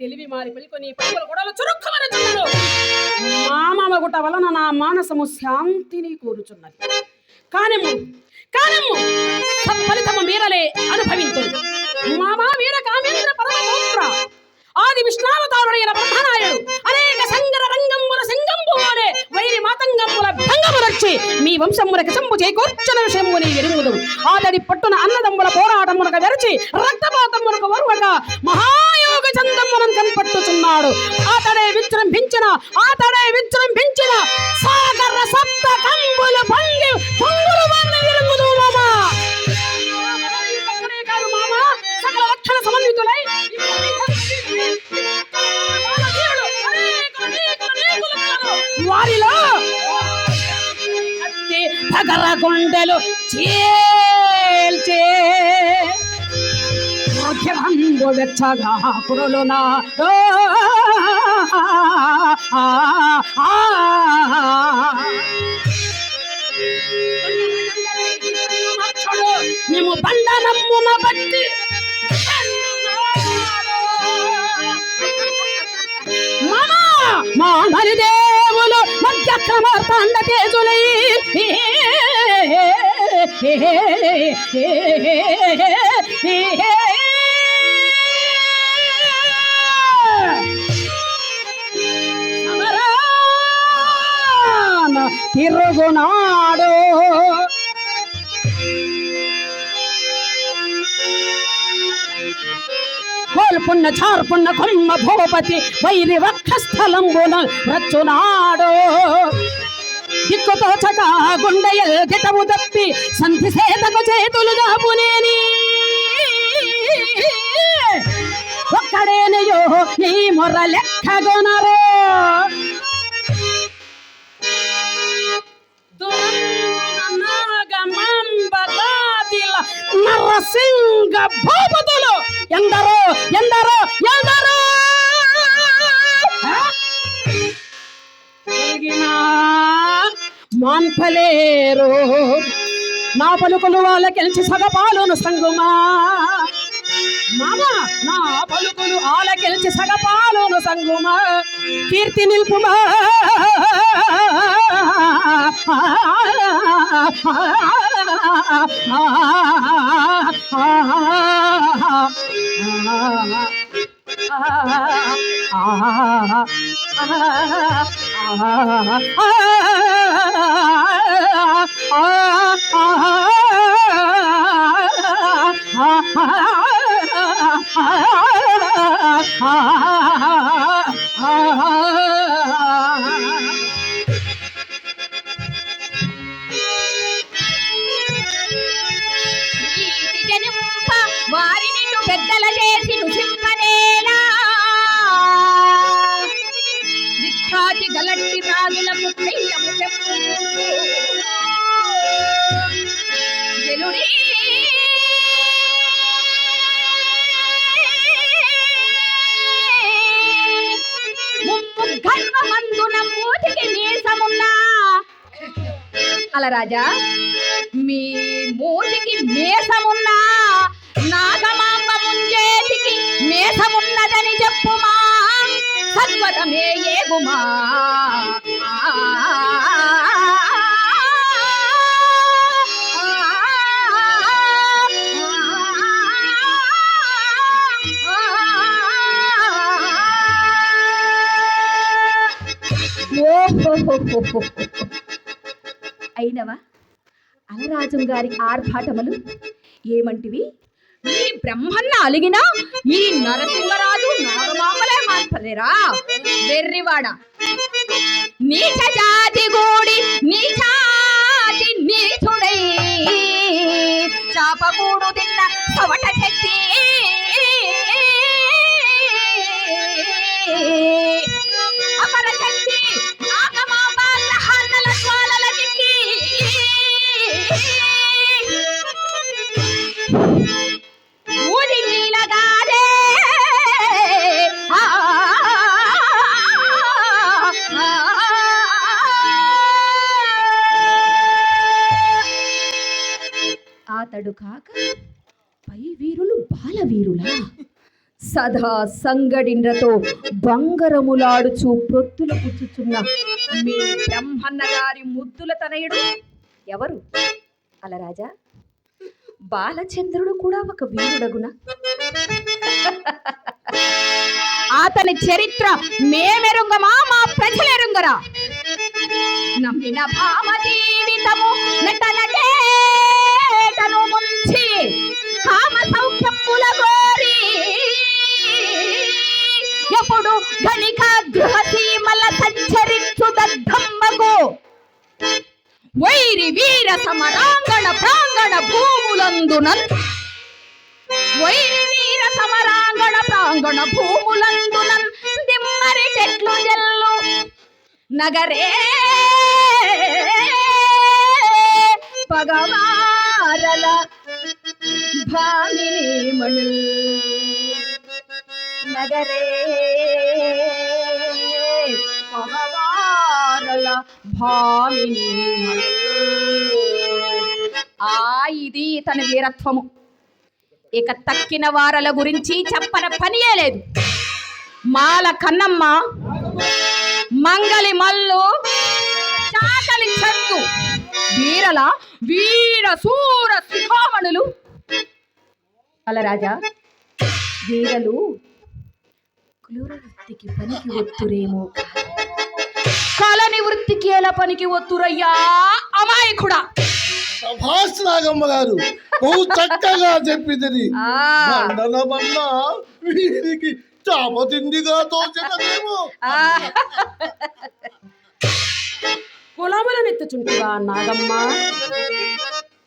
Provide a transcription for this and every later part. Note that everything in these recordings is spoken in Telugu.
తెలివి మారి పలుకొని పలుకులు కూడా చురుక్కమనుచున్నాను మామమ గుట వలన నా మానసము శాంతిని కోరుచున్నది. కానము కానము సత్ఫలితము మీరలే అనుభవించు మామా వీర కామేంద్ర పరమపుత్ర ఆది విష్ణావతారుడైన బ్రహ్మనాయుడు అనేక సంగర సంగంబు వైరి మాతంగముల భంగములొచ్చి మీ వంశములకు సంబు చేకూర్చిన విషయము నీ ఎరుగుదు ఆదడి పట్టున అన్నదమ్ముల పోరాటమునకు వెరచి రక్తపాతమునకు వరువగా మహాయోగ చందమునం కనపట్టుచున్నాడు. ఆతడే విజృంభించిన ఆతడే విజృంభించిన సాగర సప్త కంబులు భంగి పొంగులు వారిని పగర చీల్చే. మధ్యమందు వెచ్చగా కురులునా. ఓ, మేము బండనమ్మున బట్టి మామా మా మరిదేవులు మధ్య క్రమార్థండ తేజులై తిరుగునాడు. కోల్పున్న చార్పున్న కొమ్మ భూపతి వైరి వక్షస్థలంబున రచ్చునాడు. దిక్కుతోచక గుండెయల్ గిటవు తప్పి సంధి సేతకు చేతులు దాపునేని ఒక్కడేనయో నీ మొర్ర లెక్కగొనరు. నరసింగ భూపతులు ఎందరో ఎందరో నింపలేరు నా పలుకులు వాళ్ళకెల్చి సగపాలును సంగుమా. మామ నా పలుకులు ఆలకెల్చి సగపాలును సంగుమా. కీర్తి నిల్పుమా. ఆ ஆ రాజా మీ మూతికి మేషమున్నా నాగమాంబ ముంజేతికి మేసమున్నదని చెప్పుమా. సత్వరమే ఏగుమా. ఓహో అయినవా? అలరాజం గారి ఆర్భాటములు ఏమంటివి? ఈ బ్రహ్మన్న అలిగినా ఈ నరసింహరాజు నాగమామలే మార్పలేరా వెర్రివాడ. నీచ జాతి గోడి నీచాతి నీచుడై చాపకూడు తిన్న సవట శక్తి సదా సంగడిండ్రతో బంగరములాడుచు ప్రొత్తుల పుచ్చుచున్న మీ బ్రహ్మన్న గారి ముద్దుల తనయుడు ఎవరు? అలరాజా బాలచంద్రుడు కూడా ఒక వీరుడగున? అతని చరిత్ర మేమెరుంగమా మా ప్రజలెరుంగరా? నమ్మిన భామ జీవితము నటనటేటను ముంచి కామ సౌఖ్యముల ఎప్పుడు గణిక గృహ సంచరించు దద్దమ్మకు వైరి వీర సమరాంగణ ప్రాంగణ భూములందున వైరి వీర సమరాంగణ ప్రాంగణ భూములందున దిమ్మరి చెట్లు జల్లు. నగరే పగవారల భామిని మణుల్. నగరే పగవారల ఆ ఇది తన వీరత్వము. ఇక తక్కిన వారల గురించి చెప్పన పనియే లేదు. మాల కన్నమ్మ మంగలి మల్లు చాకలి చందు వీరల వీర సూర శిఖామణులు అలరాజా వీరలు వృత్తికి పనికి ఒత్తురేమో? కళని వృత్తికి ఎలా పనికి ఒత్తురయ్యా? అమాయకుడా! సభాష్ నాగమ్మ గారు బహు చక్కగా చెప్పింది బండన వీరికి చాప తిండిగా నాగమ్మ?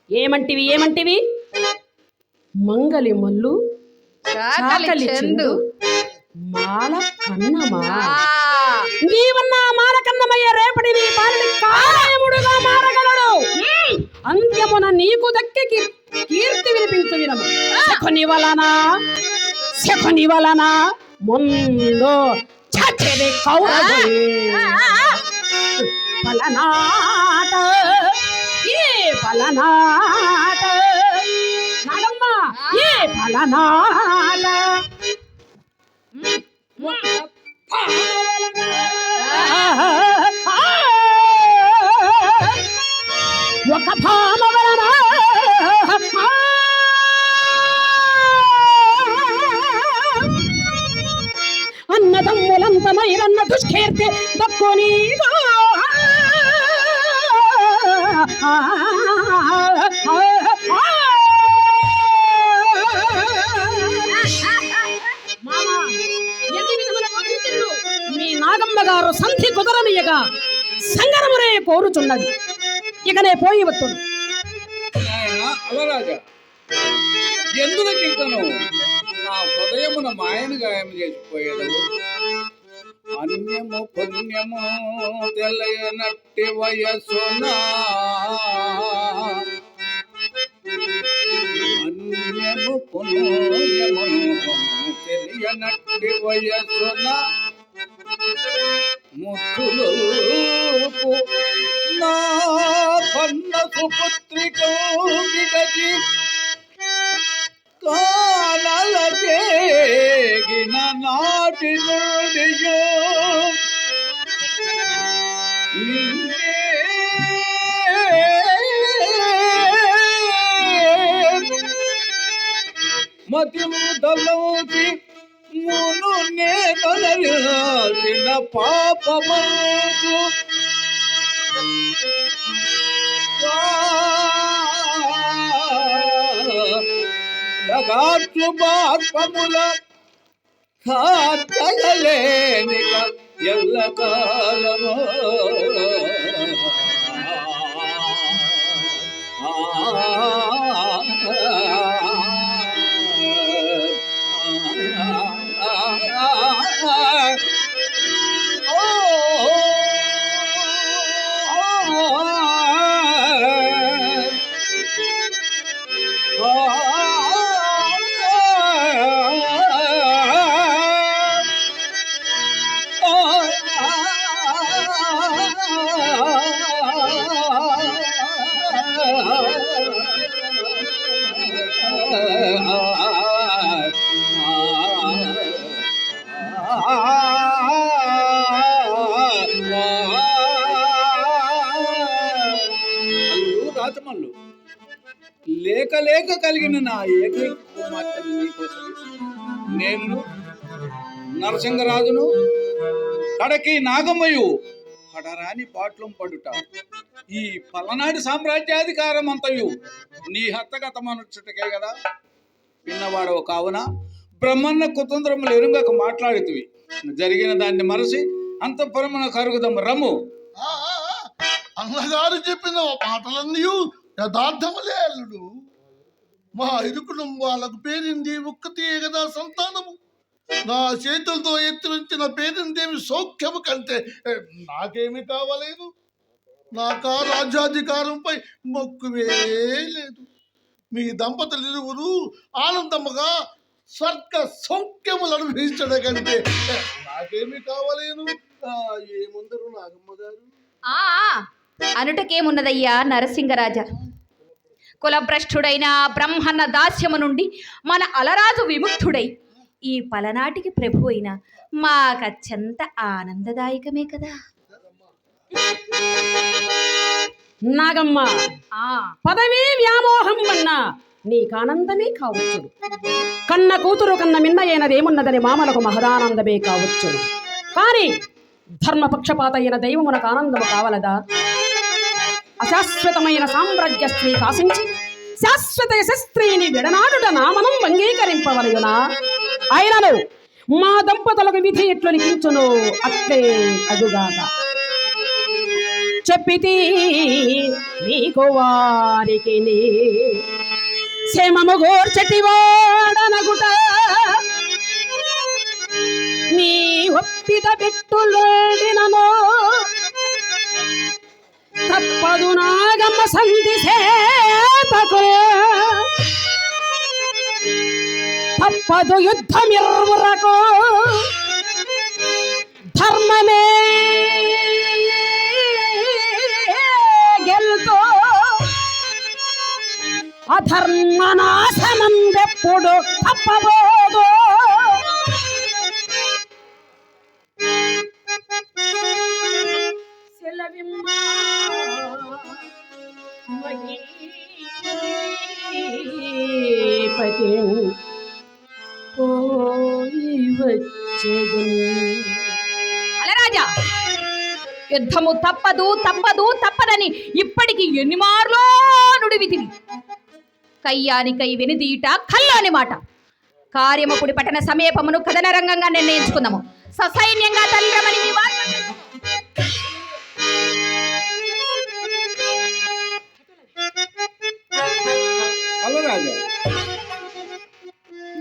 ఏమంటివి ఏమంటివి? మంగలి మల్లు చాకలి చందు. మాల కన్నమా? నీవన్నా మాల కన్నమయ్య రేపటి నీ మారగలడు. అంత్యమున నీకు దక్కి కీర్తి వినిపించు వినము. శకుని వలన శకుని వలన ముందు చచ్చది కౌరవులే. పలనాట ఏ పలనాట ఏ పలనాట ఒక భామ వలన అన్నదమ్ములంతమైరన్న దుష్కీర్తి దక్కుని మీ పోరుచున్నది. కోరుచున్నది ఇకనే పోయి వత్తుడు. ఎందుకు ఇతను నా హృదయమున మాయను గాయం చేసిపోయేదవు. అన్యము పుణ్యము తెలియనట్టి వయసునా అన్యము పుణ్యము తెలియనట్టి వయసున ముత్తులు నా కన్న సుపుత్రిక విడచి కానలకేగిన నాటి నుండియో. నిన్నే మతిముదలోకి మును నేనలసిన పాపమంచు జగాట్లు బాష్పముల ఎల్ల కాలము ఆ లేక కలిగిన నా ఏకైక కుమార్తెను నీకోసం నేను నరసింహరాజును కడకి నాగమ్మయు కడరాని పాటలం పడుట. ఈ పలనాటి సామ్రాజ్యాధికారం అంతయు నీ హస్తగతమనుచుటకే కదా విన్నవాడవు కావున బ్రహ్మన్న కుతంత్రములు ఎరుంగక మాట్లాడుతువి. జరిగిన దాన్ని మరసి అంతఃపురమున కరుగుదాం రమ్ము ఆ, అన్నగారు చెప్పిన మాటలన్నీ యథార్థములే అల్లుడు. మా ఇరు కుటుంబాలకు పేరింది ఒక్కతే కదా సంతానము. నా చేతులతో ఎత్తిరించిన పేరిందేమి సౌఖ్యము కంటే నాకేమి కావలేదు. నాకా రాజ్యాధికారంపై మొక్కువే లేదు. మీ దంపతులు ఇరువురు ఆనందముగా స్వర్గ సౌఖ్యములు అనుభవించడం కంటే నాకేమి కావలేను ఏముందరు నాగమ్మ గారు? ఆ. అనుటకేమున్నదయ్యా నరసింగరాజ? కులభ్రష్టుడైన బ్రహ్మన్న దాస్యము నుండి మన అలరాజు విముక్తుడై ఈ పలనాటికి ప్రభు అయిన మాకత్యంత ఆనందదాయకమే కదా. నాగమ్మ ఆ. పదవీ వ్యామోహం వన్న నీకానందమే కావచ్చును. కన్న కూతురు కన్న మిన్నయైనదేమున్నదని మామలకు మహదానందమే కావచ్చును. కానీ ధర్మపక్షపాత అయిన దైవమునకు ఆనందము కావలదా? అశాశ్వతమైన సామ్రాజ్య స్త్రీ కాశించి శాశ్వత యశస్త్రీని విడనాడుట నామనం అంగీకరింపవలయునా. ఆయనను మా దంపతులకు విధి ఎట్లు లిఖించును అట్లే అదుగాక. చెప్పితి మీకు వారికి క్షేమము గోర్చటి వాడనగుట నీ ఒప్పిత పెట్టులేడినను తప్పదు నాగమ్మ సంధి సేతకు తప్పదు యుద్ధమిర్వరకు ధర్మమే గెలుతో అధర్మనాశనం ఎప్పుడు తప్పబోదో. యుద్ధము తప్పదు తప్పదు తప్పదని ఇప్పటికి ఎన్ని మార్లో కయ్యాని కై వెనుదీట కల్లోని మాట. కార్యమకుడి పట్టణ సమీపమును కథనరంగంగా నిర్ణయించుకుందాము ససైన్యంగా తల్లిరమని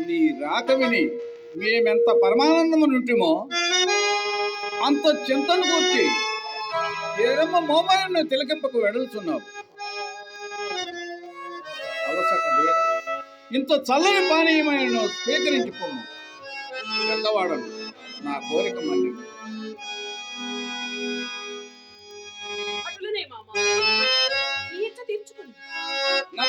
నీ రాక విని మేమెంత పరమానందము నుంటిమో అంత చింతను కూర్చి ఏరమ్మ మోమాయను తిలకింపకు వెడల్చున్నావు? ఇంత చల్లని పానీయమైన స్వీకరించుకోము. పెద్దవాడను నా కోరిక మళ్ళీ తీర్చుకుంది నా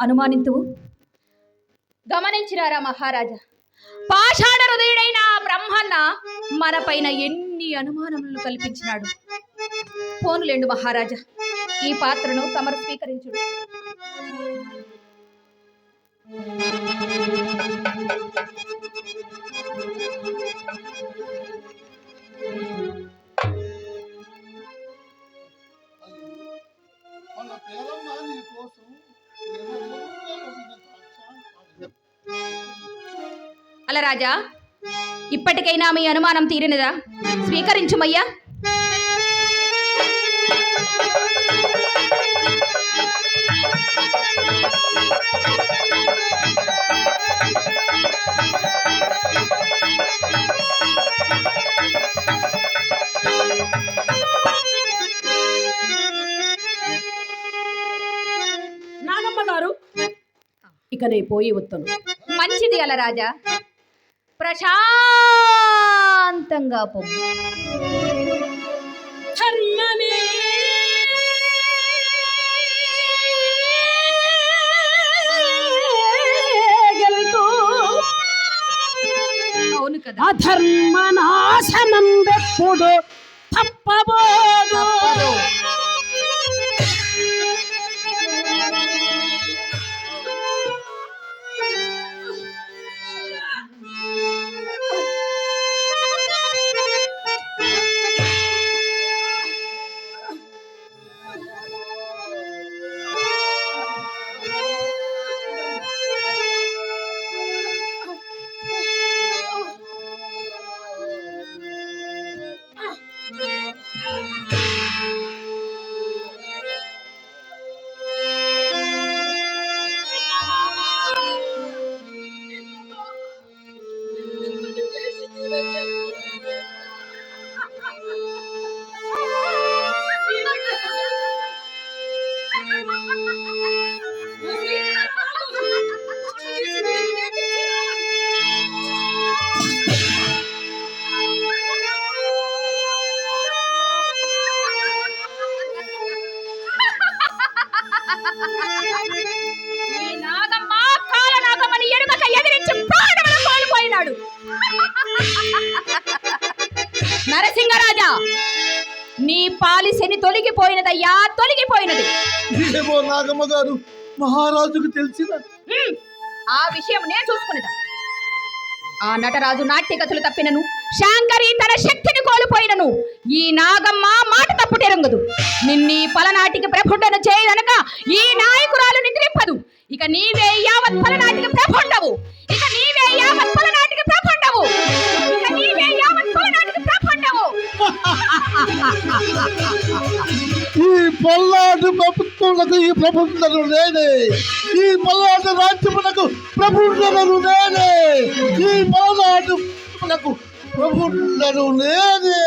అనుమానింతువు? గమనించినారా మహారాజా? పాషాణ హృదయుడైన ఆ బ్రహ్మన్న మనపైన ఎన్ని అనుమానములు కల్పించినాడు? పోనులేండు మహారాజా ఈ పాత్రను తమరు స్వీకరించుడు. you. అలా రాజా ఇప్పటికైనా మీ అనుమానం తీరినదా? స్వీకరించుమయ్యా. నాగమ్మ గారు ఇక నేను పోయి వస్తాను మంచిది అలా రాజా. ప్రశాంతంగా పొంగు నాగమ్మ గారు మహారాజుకు తెలిసిన ఆ విషయం నేను చూసుకునేదా? ఆ నటరాజు నాట్యగతులు తప్పినను శాంకరి తన శక్తిని కోల్పోయినను ఈ నాగమ్మ మాట తప్పు తెరంగదు నిన్నీ పలనాటికి ప్రఫుడ్డను చేయదనక ఈ నాయకురాలు నిద్రింపదు. ఇక నీవే యావత్ పలనాటికి ప్రఫుండవు ఇక నీవే యావత్ పలనాటికి ప్రఫుండవు ఈ పొల్లాటి ప్రభుత్వములకు ఈ ప్రభుత్వం నేనే. ఈ పొల్లాటి రాజ్యములకు ప్రభుత్వం నేనే. ఈ పొల్లాటి ప్రభుత్వములకు ప్రభుత్వం నేనే.